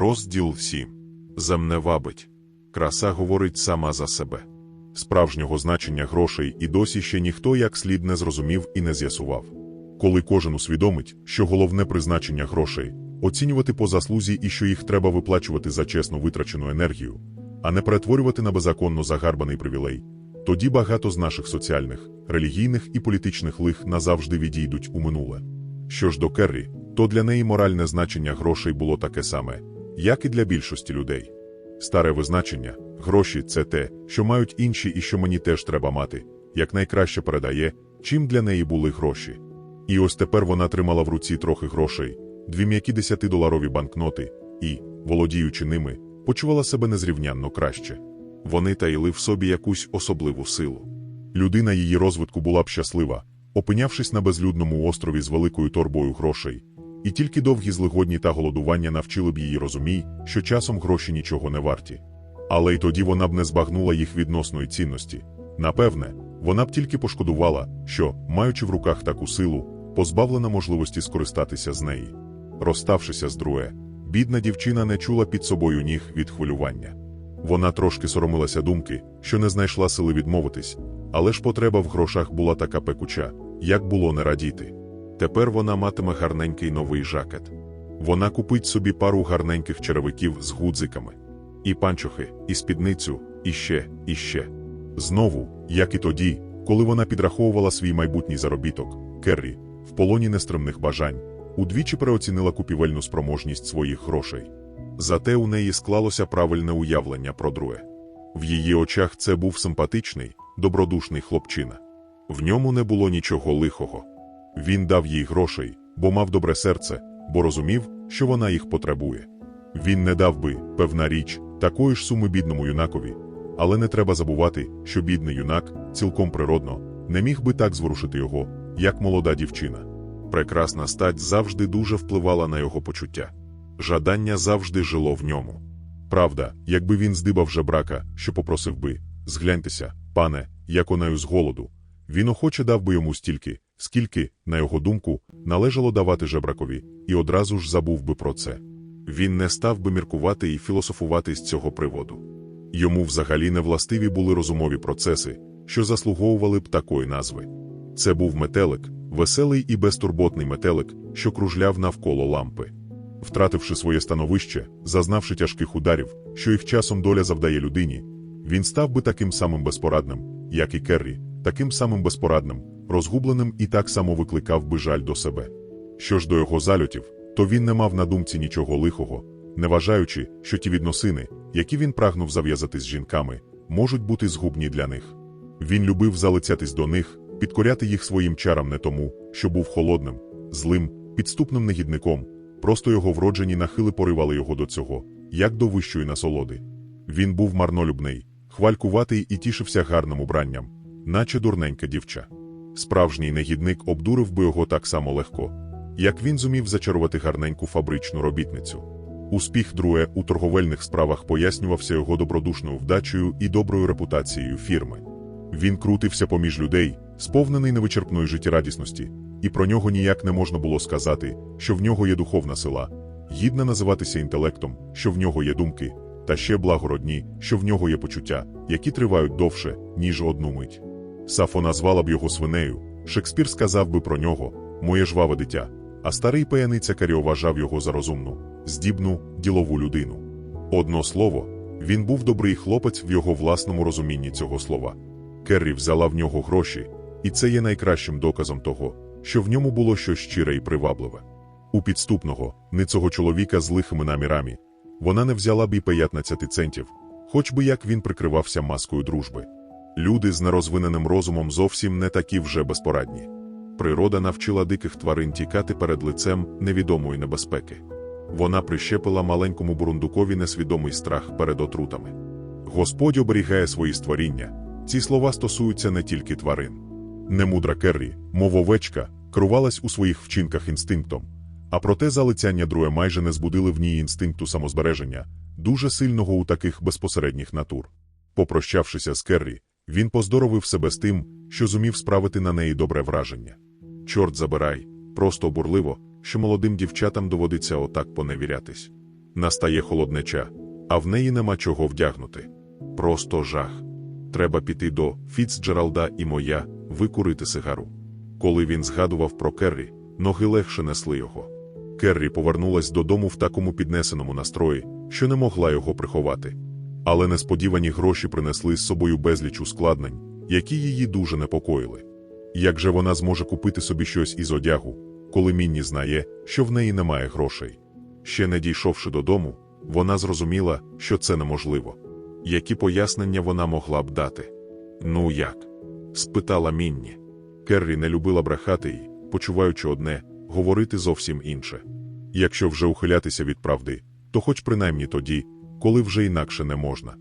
Розділ 7. Земне вабить. Краса говорить сама за себе. Справжнього значення грошей і досі ще ніхто як слід не зрозумів і не з'ясував. Коли кожен усвідомить, що головне призначення грошей оцінювати по заслузі і що їх треба виплачувати за чесно витрачену енергію, а не перетворювати на беззаконно загарбаний привілей, тоді багато з наших соціальних, релігійних і політичних лих назавжди відійдуть у минуле. Що ж до Керрі, то для неї моральне значення грошей було таке саме, як і для більшості людей. Старе визначення гроші це те, що мають інші і що мені теж треба мати, як найкраще передає, чим для неї були гроші. І ось тепер вона тримала в руці трохи грошей, дві м'які десятидоларові банкноти, і, володіючи ними, почувала себе незрівнянно краще. Вони таїли в собі якусь особливу силу. Людина її розвитку була б щаслива, опинявшись на безлюдному острові з великою торбою грошей, і тільки довгі злигодні та голодування навчили б її розумій, що часом гроші нічого не варті. Але й тоді вона б не збагнула їх відносної цінності. Напевне, вона б тільки пошкодувала, що, маючи в руках таку силу, позбавлена можливості скористатися з неї. Розставшися з друге, бідна дівчина не чула під собою ніг від хвилювання. Вона трошки соромилася думки, що не знайшла сили відмовитись, але ж потреба в грошах була така пекуча, як було не радіти. Тепер вона матиме гарненький новий жакет. Вона купить собі пару гарненьких черевиків з гудзиками, і панчохи, і спідницю, і ще, і ще. Знову, як і тоді, коли вона підраховувала свій майбутній заробіток, Керрі, в полоні нестримних бажань, удвічі переоцінила купівельну спроможність своїх грошей. Зате у неї склалося правильне уявлення про друге. В її очах це був симпатичний, добродушний хлопчина. В ньому не було нічого лихого. Він дав їй грошей, бо мав добре серце, бо розумів, що вона їх потребує. Він не дав би, певна річ, такої ж суми бідному юнакові, але не треба забувати, що бідний юнак, цілком природно, не міг би так зворушити його, як молода дівчина. Прекрасна стать завжди дуже впливала на його почуття. Жадання завжди жило в ньому. Правда, якби він здибав жебрака, що попросив би згляньтеся, пане, як онаю з голоду, він охоче дав би йому стільки, скільки, на його думку, належало давати жебракові, і одразу ж забув би про це. Він не став би міркувати і філософувати з цього приводу. Йому взагалі не властиві були розумові процеси, що заслуговували б такої назви. Це був метелик, веселий і безтурботний метелик, що кружляв навколо лампи. Втративши своє становище, зазнавши тяжких ударів, що їх часом доля завдає людині, він став би таким самим безпорадним, як і Керрі, таким самим безпорадним, розгубленим і так само викликав би жаль до себе. Що ж до його зальотів, то він не мав на думці нічого лихого, не вважаючи, що ті відносини, які він прагнув зав'язати з жінками, можуть бути згубні для них. Він любив залицятись до них, підкоряти їх своїм чарам не тому, що був холодним, злим, підступним негідником, просто його вроджені нахили поривали його до цього, як до вищої насолоди. Він був марнолюбний, хвалькуватий і тішився гарним убранням, наче дурненька дівча. Справжній негідник обдурив би його так само легко, як він зумів зачарувати гарненьку фабричну робітницю. Успіх друге у торговельних справах пояснювався його добродушною вдачею і доброю репутацією фірми. Він крутився поміж людей, сповнений невичерпної життєрадісності, і про нього ніяк не можна було сказати, що в нього є духовна сила, гідна називатися інтелектом, що в нього є думки, та ще благородні, що в нього є почуття, які тривають довше, ніж одну мить. Сафо назвала б його свинею, Шекспір сказав би про нього моє жваве дитя, а старий паяниця Каріо вважав його за розумну, здібну, ділову людину. Одно слово, він був добрий хлопець в його власному розумінні цього слова. Керрі взяла в нього гроші, і це є найкращим доказом того, що в ньому було щось щире і привабливе. У підступного, не цього чоловіка з лихими намірами, вона не взяла б і 15 центів, хоч би як він прикривався маскою дружби. Люди з нерозвиненим розумом зовсім не такі вже безпорадні. Природа навчила диких тварин тікати перед лицем невідомої небезпеки. Вона прищепила маленькому бурундукові несвідомий страх перед отрутами. Господь оберігає свої створіння. Ці слова стосуються не тільки тварин. Немудра Керрі, мов овечка, керувалась у своїх вчинках інстинктом, а проте залицяння друге майже не збудили в ній інстинкту самозбереження, дуже сильного у таких безпосередніх натур. Попрощавшися з Керрі, він поздоровив себе з тим, що зумів справити на неї добре враження. Чорт забирай, просто обурливо, що молодим дівчатам доводиться отак поневірятись. Настає холоднеча, а в неї нема чого вдягнути. Просто жах. Треба піти до Фіцджералда і моя викурити сигару. Коли він згадував про Керрі, ноги легше несли його. Керрі повернулась додому в такому піднесеному настрої, що не могла його приховати. Але несподівані гроші принесли з собою безліч ускладнень, які її дуже непокоїли. Як же вона зможе купити собі щось із одягу, коли Мінні знає, що в неї немає грошей? Ще не дійшовши додому, вона зрозуміла, що це неможливо. Які пояснення вона могла б дати? Ну як? спитала Мінні. Керрі не любила брехати і, почуваючи одне, говорити зовсім інше. Якщо вже ухилятися від правди, то хоч принаймні тоді, коли вже інакше не можна.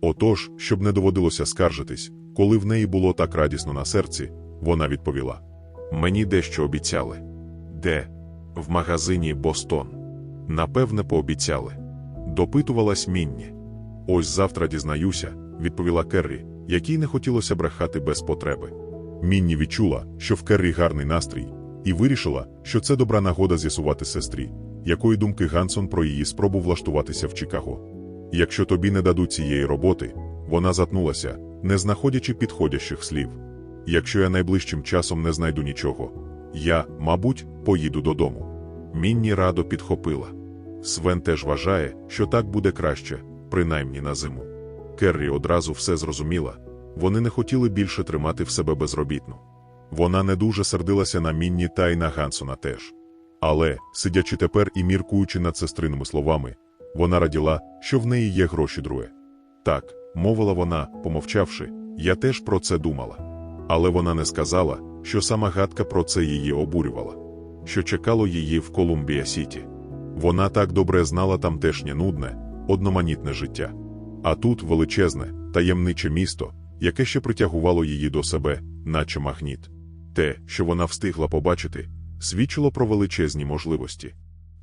Отож, щоб не доводилося скаржитись, коли в неї було так радісно на серці, вона відповіла: Мені дещо обіцяли. Де? В магазині Бостон. Напевне, пообіцяли. Допитувалась Мінні. Ось завтра дізнаюся, відповіла Керрі, якій не хотілося брехати без потреби. Мінні відчула, що в Керрі гарний настрій, і вирішила, що це добра нагода з'ясувати сестрі, якої думки Гансон про її спробу влаштуватися в Чикаго. Якщо тобі не дадуть цієї роботи, вона затнулася, не знаходячи підходящих слів. Якщо я найближчим часом не знайду нічого, я, мабуть, поїду додому. Мінні радо підхопила. Свен теж вважає, що так буде краще, принаймні на зиму. Керрі одразу все зрозуміла вони не хотіли більше тримати в себе безробітну. Вона не дуже сердилася на Мінні та й на Гансона теж. Але, сидячи тепер і міркуючи над сестриними словами, вона раділа, що в неї є гроші друге. Так, мовила вона, помовчавши, я теж про це думала. Але вона не сказала, що сама гадка про це її обурювала, що чекало її в Колумбія Сіті. Вона так добре знала тамтешнє нудне, одноманітне життя. А тут величезне, таємниче місто, яке ще притягувало її до себе, наче магніт. Те, що вона встигла побачити, свідчило про величезні можливості.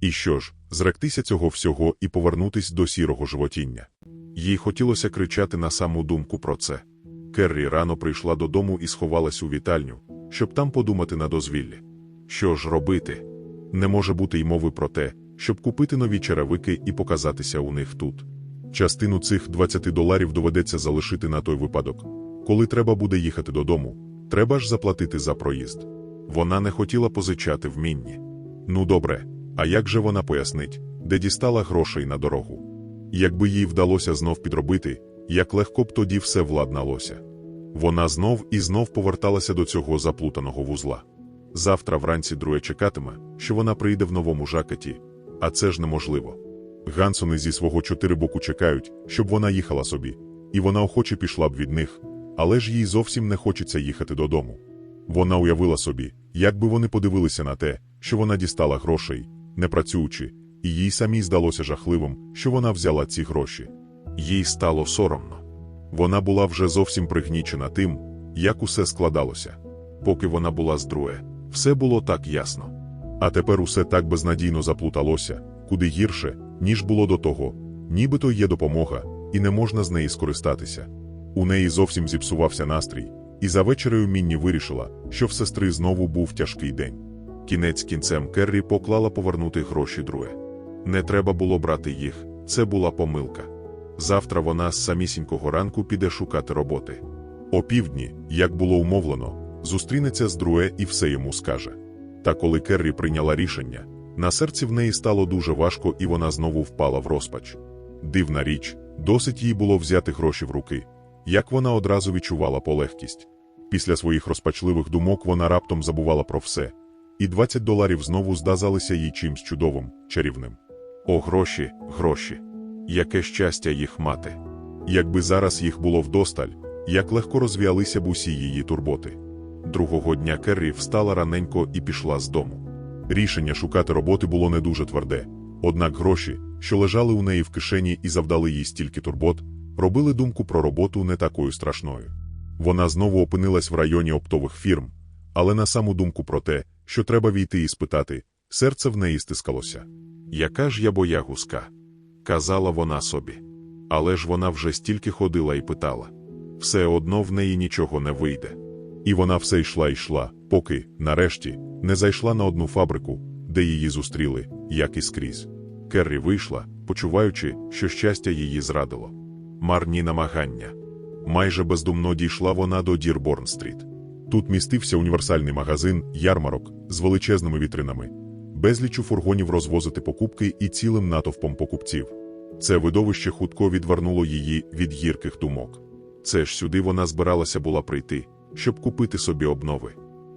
І що ж, зректися цього всього і повернутись до сірого животіння. Їй хотілося кричати на саму думку про це. Керрі рано прийшла додому і сховалась у вітальню, щоб там подумати на дозвіллі. Що ж робити? Не може бути й мови про те, щоб купити нові черевики і показатися у них тут. Частину цих 20 доларів доведеться залишити на той випадок. Коли треба буде їхати додому, треба ж заплатити за проїзд. Вона не хотіла позичати в мінні. Ну добре, а як же вона пояснить, де дістала грошей на дорогу? Якби їй вдалося знов підробити, як легко б тоді все владналося. Вона знов і знов поверталася до цього заплутаного вузла. Завтра вранці друге чекатиме, що вона прийде в новому жакеті, а це ж неможливо. Гансони зі свого чотири боку чекають, щоб вона їхала собі, і вона охоче пішла б від них, але ж їй зовсім не хочеться їхати додому. Вона уявила собі, як би вони подивилися на те, що вона дістала грошей, не працюючи, і їй самій здалося жахливим, що вона взяла ці гроші. Їй стало соромно. Вона була вже зовсім пригнічена тим, як усе складалося. Поки вона була з друге, все було так ясно. А тепер усе так безнадійно заплуталося, куди гірше, ніж було до того, нібито є допомога, і не можна з неї скористатися. У неї зовсім зіпсувався настрій, і за вечерею Мінні вирішила, що в сестри знову був тяжкий день. Кінець кінцем Керрі поклала повернути гроші друге. Не треба було брати їх, це була помилка. Завтра вона з самісінького ранку піде шукати роботи. О півдні, як було умовлено, зустрінеться з друге і все йому скаже. Та коли Керрі прийняла рішення, на серці в неї стало дуже важко, і вона знову впала в розпач. Дивна річ, досить їй було взяти гроші в руки, як вона одразу відчувала полегкість. Після своїх розпачливих думок вона раптом забувала про все, і 20 доларів знову здазалися їй чимсь чудовим, чарівним. О, гроші, гроші! Яке щастя їх мати! Якби зараз їх було вдосталь, як легко розвіялися б усі її турботи. Другого дня Керрі встала раненько і пішла з дому. Рішення шукати роботи було не дуже тверде, однак гроші, що лежали у неї в кишені і завдали їй стільки турбот, робили думку про роботу не такою страшною. Вона знову опинилась в районі оптових фірм, але на саму думку про те, що треба війти і спитати, серце в неї стискалося. Яка ж я боягузка? казала вона собі. Але ж вона вже стільки ходила і питала. Все одно в неї нічого не вийде. І вона все йшла і йшла, поки, нарешті, не зайшла на одну фабрику, де її зустріли, як і скрізь. Керрі вийшла, почуваючи, що щастя її зрадило. Марні намагання. Майже бездумно дійшла вона до Дірборн-стріт. Тут містився універсальний магазин, ярмарок з величезними вітринами, безлічу фургонів розвозити покупки і цілим натовпом покупців. Це видовище хутко відвернуло її від гірких думок. Це ж сюди вона збиралася була прийти, щоб купити собі обнови.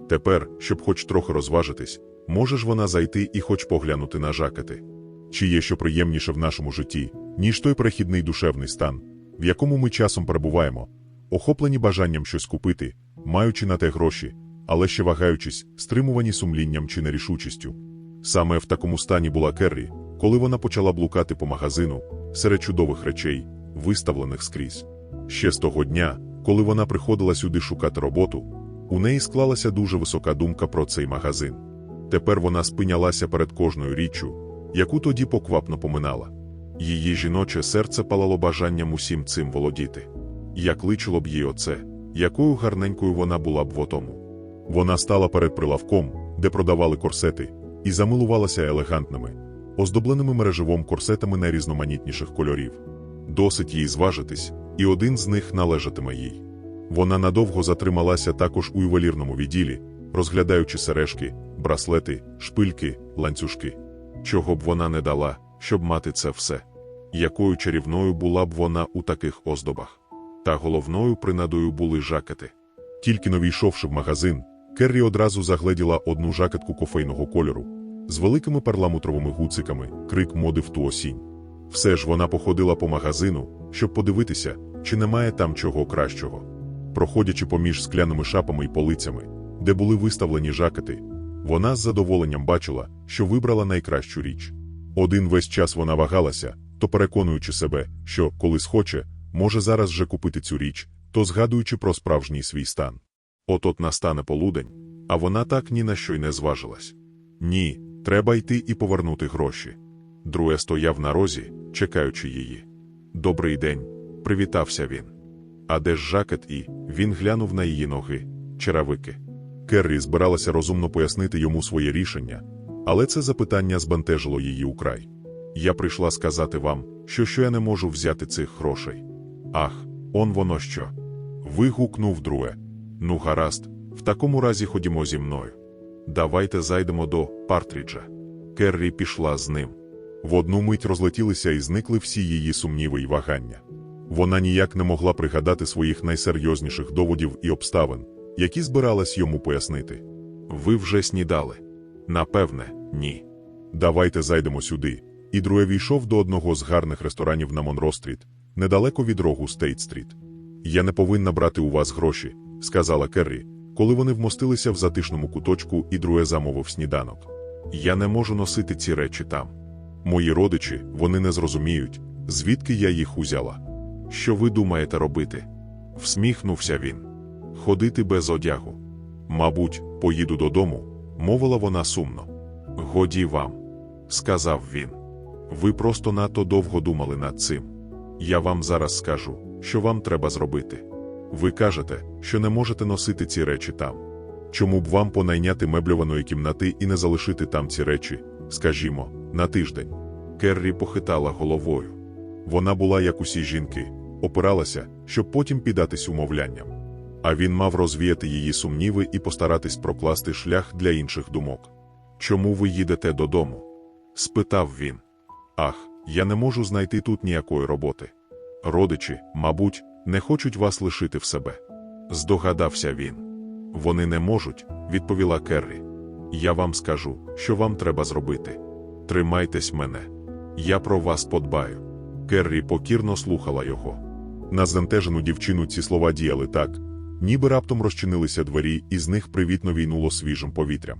Тепер, щоб хоч трохи розважитись, може ж вона зайти і хоч поглянути на жакети. Чи є що приємніше в нашому житті, ніж той перехідний душевний стан, в якому ми часом перебуваємо, охоплені бажанням щось купити, маючи на те гроші, але ще вагаючись, стримувані сумлінням чи нерішучістю. Саме в такому стані була Керрі, коли вона почала блукати по магазину серед чудових речей, виставлених скрізь. Ще з того дня, коли вона приходила сюди шукати роботу, у неї склалася дуже висока думка про цей магазин. Тепер вона спинялася перед кожною річчю, яку тоді поквапно поминала. Її жіноче серце палало бажанням усім цим володіти. Як личило б їй оце, якою гарненькою вона була б в отому. Вона стала перед прилавком, де продавали корсети, і замилувалася елегантними, оздобленими мереживом корсетами найрізноманітніших кольорів. Досить їй зважитись, і один з них належатиме їй. Вона надовго затрималася також у ювелірному відділі, розглядаючи сережки, браслети, шпильки, ланцюжки. Чого б вона не дала, щоб мати це все. Якою чарівною була б вона у таких оздобах. Та головною принадою були жакети. Тільки но війшовши в магазин, Керрі одразу загледіла одну жакетку кофейного кольору з великими перламутровими гуциками, крик моди в ту осінь. Все ж вона походила по магазину, щоб подивитися, чи немає там чого кращого. Проходячи поміж скляними шапами і полицями, де були виставлені жакети, вона з задоволенням бачила, що вибрала найкращу річ. Один весь час вона вагалася, то переконуючи себе, що, коли схоче, може зараз же купити цю річ, то згадуючи про справжній свій стан. От-от настане полудень, а вона так ні на що й не зважилась. Ні, треба йти і повернути гроші. Друге стояв на розі, чекаючи її. Добрий день, привітався він. А де ж жакет і він глянув на її ноги, черавики. Керрі збиралася розумно пояснити йому своє рішення, але це запитання збентежило її украй. Я прийшла сказати вам, що що я не можу взяти цих грошей. Ах, он воно що. Вигукнув друге. Ну, гаразд, в такому разі ходімо зі мною. Давайте зайдемо до Партріджа. Керрі пішла з ним. В одну мить розлетілися і зникли всі її сумніви й вагання. Вона ніяк не могла пригадати своїх найсерйозніших доводів і обставин, які збиралась йому пояснити. Ви вже снідали? Напевне, ні. Давайте зайдемо сюди. І друге війшов до одного з гарних ресторанів на Монро-стріт, недалеко від рогу Стейт-стріт. Я не повинна брати у вас гроші, сказала Керрі, коли вони вмостилися в затишному куточку і друге замовив сніданок. Я не можу носити ці речі там. Мої родичі, вони не зрозуміють, звідки я їх узяла. Що ви думаєте робити? Всміхнувся він. Ходити без одягу. Мабуть, поїду додому, мовила вона сумно. Годі вам, сказав він. Ви просто надто довго думали над цим. Я вам зараз скажу, що вам треба зробити. Ви кажете, що не можете носити ці речі там. Чому б вам понайняти мебльованої кімнати і не залишити там ці речі, скажімо, на тиждень? Керрі похитала головою. Вона була, як усі жінки, опиралася, щоб потім піддатись умовлянням. А він мав розвіяти її сумніви і постаратись прокласти шлях для інших думок. Чому ви їдете додому? спитав він. Ах, я не можу знайти тут ніякої роботи. Родичі, мабуть, не хочуть вас лишити в себе. Здогадався він. Вони не можуть, відповіла Керрі. Я вам скажу, що вам треба зробити. Тримайтесь мене. Я про вас подбаю. Керрі покірно слухала його. На збентежену дівчину ці слова діяли так, ніби раптом розчинилися двері, і з них привітно війнуло свіжим повітрям.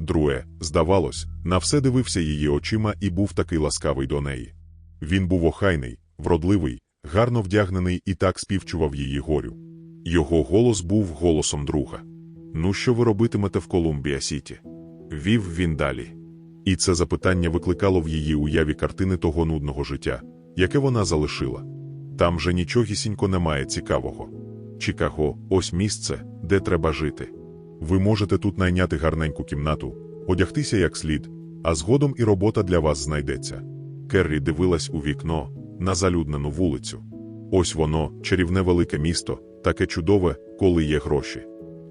Друге, здавалось, на все дивився її очима і був такий ласкавий до неї. Він був охайний, вродливий, гарно вдягнений і так співчував її горю. Його голос був голосом друга. Ну, що ви робитимете в Колумбія Сіті? Вів він далі. І це запитання викликало в її уяві картини того нудного життя, яке вона залишила. Там же нічогісінько немає цікавого. Чикаго, ось місце, де треба жити. Ви можете тут найняти гарненьку кімнату, одягтися як слід, а згодом і робота для вас знайдеться. Керрі дивилась у вікно на залюднену вулицю. Ось воно, чарівне велике місто, таке чудове, коли є гроші.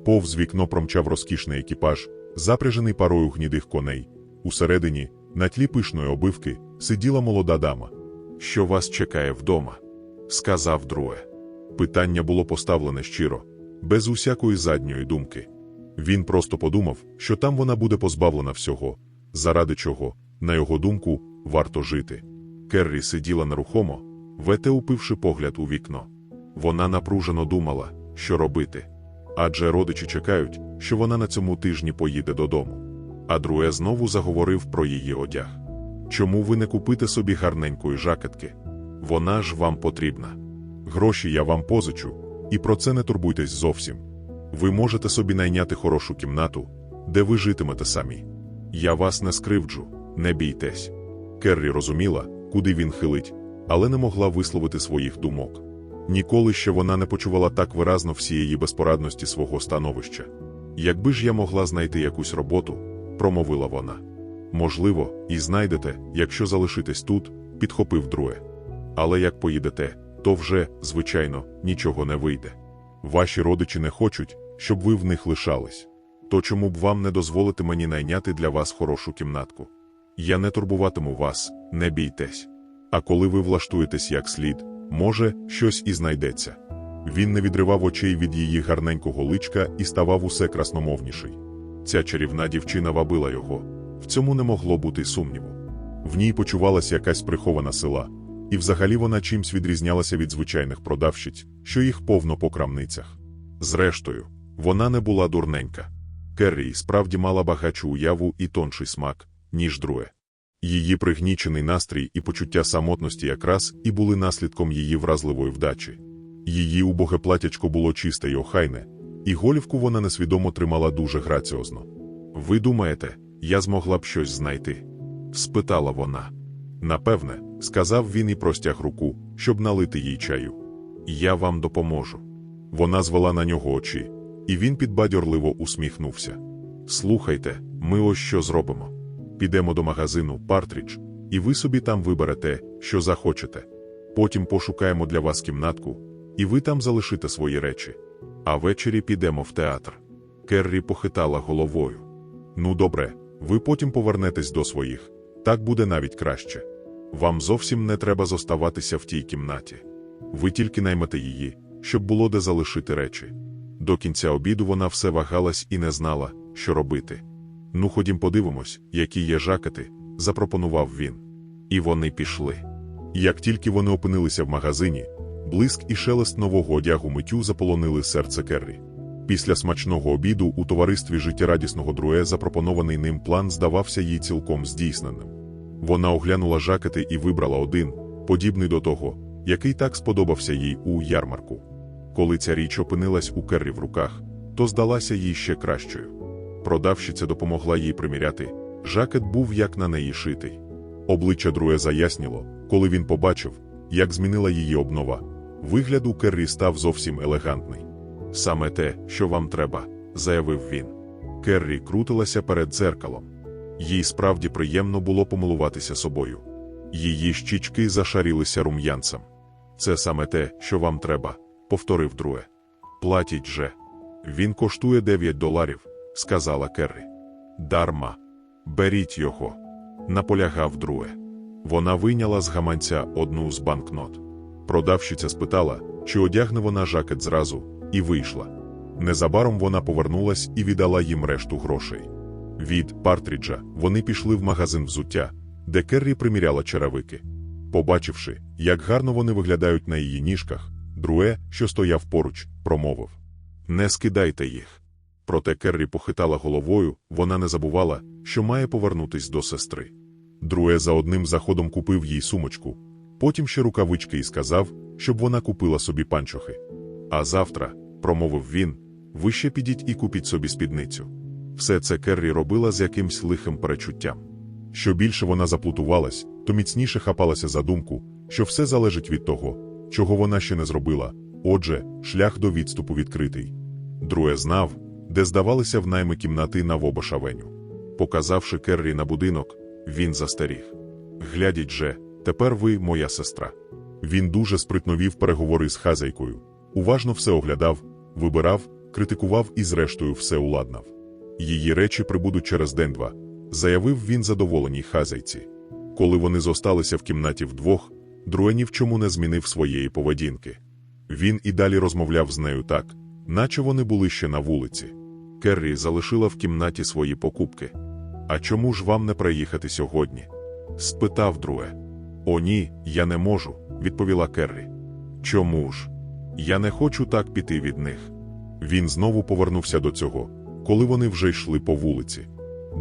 Повз вікно промчав розкішний екіпаж, запряжений парою гнідих коней. Усередині, на тлі пишної обивки, сиділа молода дама. Що вас чекає вдома? сказав друге. Питання було поставлене щиро, без усякої задньої думки. Він просто подумав, що там вона буде позбавлена всього, заради чого, на його думку, варто жити. Керрі сиділа нерухомо, вете упивши погляд у вікно. Вона напружено думала, що робити. Адже родичі чекають, що вона на цьому тижні поїде додому. А друге знову заговорив про її одяг. Чому ви не купите собі гарненької жакетки? Вона ж вам потрібна. Гроші я вам позичу, і про це не турбуйтесь зовсім. Ви можете собі найняти хорошу кімнату, де ви житимете самі. Я вас не скривджу, не бійтесь. Керрі розуміла, куди він хилить, але не могла висловити своїх думок. Ніколи ще вона не почувала так виразно всієї безпорадності свого становища. Якби ж я могла знайти якусь роботу, промовила вона. Можливо, і знайдете, якщо залишитесь тут, підхопив друге. Але як поїдете, то вже, звичайно, нічого не вийде. Ваші родичі не хочуть, щоб ви в них лишались. То чому б вам не дозволити мені найняти для вас хорошу кімнатку? Я не турбуватиму вас, не бійтесь. А коли ви влаштуєтесь як слід, може, щось і знайдеться. Він не відривав очей від її гарненького личка і ставав усе красномовніший. Ця чарівна дівчина вабила його, в цьому не могло бути сумніву. В ній почувалася якась прихована сила, і взагалі вона чимсь відрізнялася від звичайних продавщиць, що їх повно по крамницях. Зрештою, вона не була дурненька. Керрі справді мала багачу уяву і тонший смак, ніж друге. Її пригнічений настрій і почуття самотності якраз і були наслідком її вразливої вдачі. Її убоге платячко було чисте й охайне, і голівку вона несвідомо тримала дуже граціозно. Ви думаєте, я змогла б щось знайти? спитала вона. Напевне, сказав він і простяг руку, щоб налити їй чаю. Я вам допоможу. Вона звела на нього очі, і він підбадьорливо усміхнувся. Слухайте, ми ось що зробимо. Підемо до магазину Партрідж, і ви собі там виберете, що захочете. Потім пошукаємо для вас кімнатку, і ви там залишите свої речі. А ввечері підемо в театр. Керрі похитала головою. Ну, добре, ви потім повернетесь до своїх. Так буде навіть краще. Вам зовсім не треба зоставатися в тій кімнаті. Ви тільки наймете її, щоб було де залишити речі. До кінця обіду вона все вагалась і не знала, що робити. Ну, ходім подивимось, які є жакети, запропонував він. І вони пішли. Як тільки вони опинилися в магазині, блиск і шелест нового одягу миттю заполонили серце Керрі. Після смачного обіду у товаристві життєрадісного друе запропонований ним план здавався їй цілком здійсненим. Вона оглянула жакети і вибрала один, подібний до того, який так сподобався їй у ярмарку. Коли ця річ опинилась у Керрі в руках, то здалася їй ще кращою. Продавщиця допомогла їй приміряти. Жакет був як на неї шитий. Обличчя друге заясніло, коли він побачив, як змінила її обнова. Вигляд у Керрі став зовсім елегантний. Саме те, що вам треба, заявив він. Керрі крутилася перед дзеркалом. Їй справді приємно було помилуватися собою. Її щічки зашарілися рум'янцем. Це саме те, що вам треба, повторив друге. Платіть же. Він коштує 9 доларів, сказала Керрі. Дарма. Беріть його. Наполягав друге. Вона вийняла з гаманця одну з банкнот. Продавщиця спитала, чи одягне вона жакет зразу, і вийшла. Незабаром вона повернулась і віддала їм решту грошей. Від Партріджа вони пішли в магазин взуття, де Керрі приміряла черевики. Побачивши, як гарно вони виглядають на її ніжках, друе, що стояв поруч, промовив: Не скидайте їх. Проте Керрі похитала головою, вона не забувала, що має повернутись до сестри. Друе за одним заходом купив їй сумочку, потім ще рукавички і сказав, щоб вона купила собі панчохи. А завтра, промовив він, ви ще підіть і купіть собі спідницю. Все це Керрі робила з якимсь лихим перечуттям. Що більше вона заплутувалась, то міцніше хапалася за думку, що все залежить від того, чого вона ще не зробила. Отже, шлях до відступу відкритий. Друге знав, де здавалися в найми кімнати на Вобошавеню. Показавши Керрі на будинок, він застеріг. Глядіть же, Тепер ви моя сестра. Він дуже спритно вів переговори з хазяйкою, уважно все оглядав, вибирав, критикував і, зрештою, все уладнав. Її речі прибудуть через день-два, заявив він задоволеній хазяйці. Коли вони зосталися в кімнаті вдвох, Друе ні в чому не змінив своєї поведінки. Він і далі розмовляв з нею так, наче вони були ще на вулиці. Керрі залишила в кімнаті свої покупки. А чому ж вам не приїхати сьогодні? спитав Друе. О, ні, я не можу, відповіла Керрі. Чому ж? Я не хочу так піти від них. Він знову повернувся до цього, коли вони вже йшли по вулиці.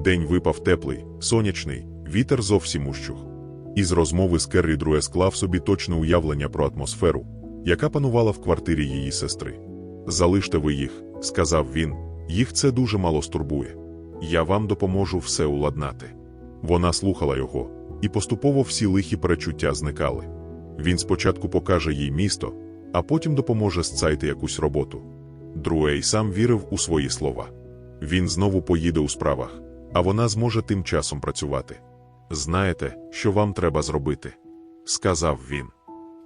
День випав теплий, сонячний, вітер зовсім ущух. Із розмови з Керрі Друе склав собі точне уявлення про атмосферу, яка панувала в квартирі її сестри. Залиште ви їх, сказав він, їх це дуже мало стурбує. Я вам допоможу все уладнати. Вона слухала його, і поступово всі лихі перечуття зникали. Він спочатку покаже їй місто, а потім допоможе сцайти якусь роботу. Друей сам вірив у свої слова. Він знову поїде у справах, а вона зможе тим часом працювати. Знаєте, що вам треба зробити? сказав він.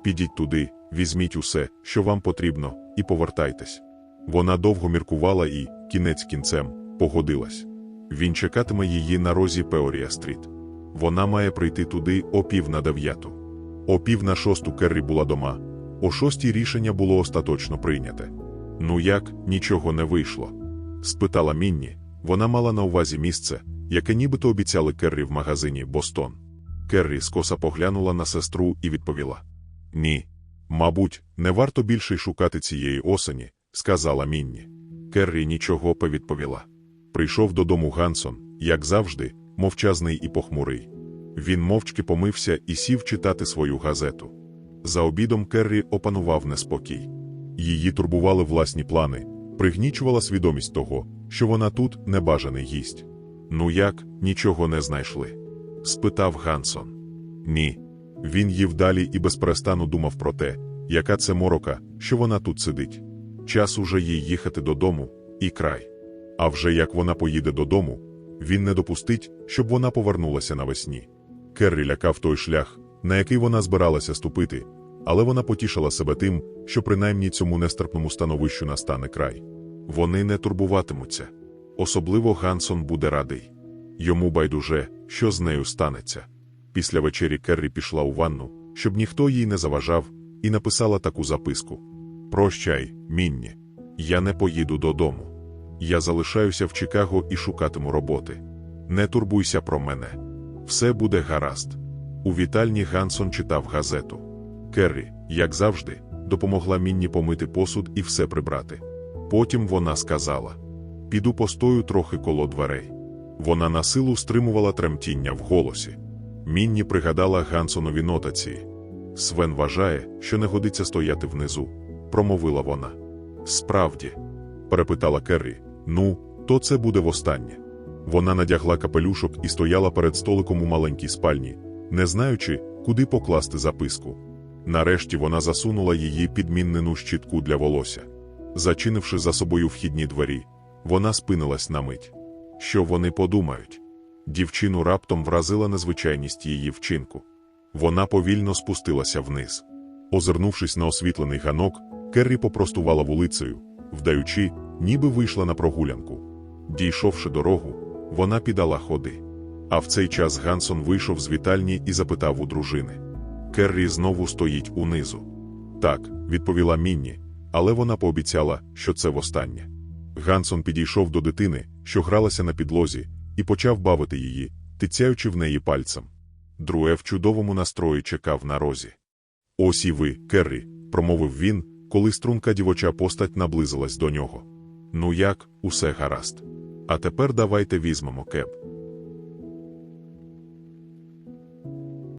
Підіть туди, візьміть усе, що вам потрібно, і повертайтесь. Вона довго міркувала і, кінець кінцем, погодилась. Він чекатиме її на розі Пеорія Стріт. Вона має прийти туди о пів на дев'яту. О пів на шосту Керрі була дома. О шостій рішення було остаточно прийняте. Ну як, нічого не вийшло? Спитала Мінні. Вона мала на увазі місце, яке нібито обіцяли Керрі в магазині Бостон. Керрі скоса поглянула на сестру і відповіла: Ні. Мабуть, не варто більше й шукати цієї осені, сказала Мінні. Керрі нічого повідповіла. Прийшов додому Гансон, як завжди, мовчазний і похмурий. Він мовчки помився і сів читати свою газету. За обідом Керрі опанував неспокій. Її турбували власні плани, пригнічувала свідомість того, що вона тут небажаний гість. Ну як, нічого не знайшли? спитав Гансон. Ні. Він їв далі і безперестану думав про те, яка це морока, що вона тут сидить. Час уже їй їхати додому, і край. А вже як вона поїде додому, він не допустить, щоб вона повернулася навесні. Керрі лякав той шлях, на який вона збиралася ступити, але вона потішила себе тим, що принаймні цьому нестерпному становищу настане край. Вони не турбуватимуться. Особливо Гансон буде радий. Йому байдуже, що з нею станеться. Після вечері Керрі пішла у ванну, щоб ніхто їй не заважав, і написала таку записку: Прощай, Мінні, я не поїду додому. Я залишаюся в Чикаго і шукатиму роботи. Не турбуйся про мене. Все буде гаразд. У вітальні Гансон читав газету. Керрі, як завжди, допомогла Мінні помити посуд і все прибрати. Потім вона сказала: Піду постою трохи коло дверей. Вона на силу стримувала тремтіння в голосі. Мінні пригадала Гансонові нотації. Свен вважає, що не годиться стояти внизу, промовила вона. Справді, перепитала Керрі, ну, то це буде востаннє. Вона надягла капелюшок і стояла перед столиком у маленькій спальні, не знаючи, куди покласти записку. Нарешті вона засунула її підміннену щітку для волосся. Зачинивши за собою вхідні двері, вона спинилась на мить. Що вони подумають? Дівчину раптом вразила незвичайність її вчинку. Вона повільно спустилася вниз. Озирнувшись на освітлений ганок, Керрі попростувала вулицею, вдаючи, ніби вийшла на прогулянку. Дійшовши дорогу, вона підала ходи. А в цей час Гансон вийшов з вітальні і запитав у дружини: Керрі знову стоїть унизу. Так, відповіла Мінні, але вона пообіцяла, що це востаннє. Гансон підійшов до дитини, що гралася на підлозі, і почав бавити її, тицяючи в неї пальцем. Друе в чудовому настрої чекав на розі. Ось і ви, Керрі, промовив він, коли струнка дівоча постать наблизилась до нього. Ну як, усе гаразд. А тепер давайте візьмемо кеп.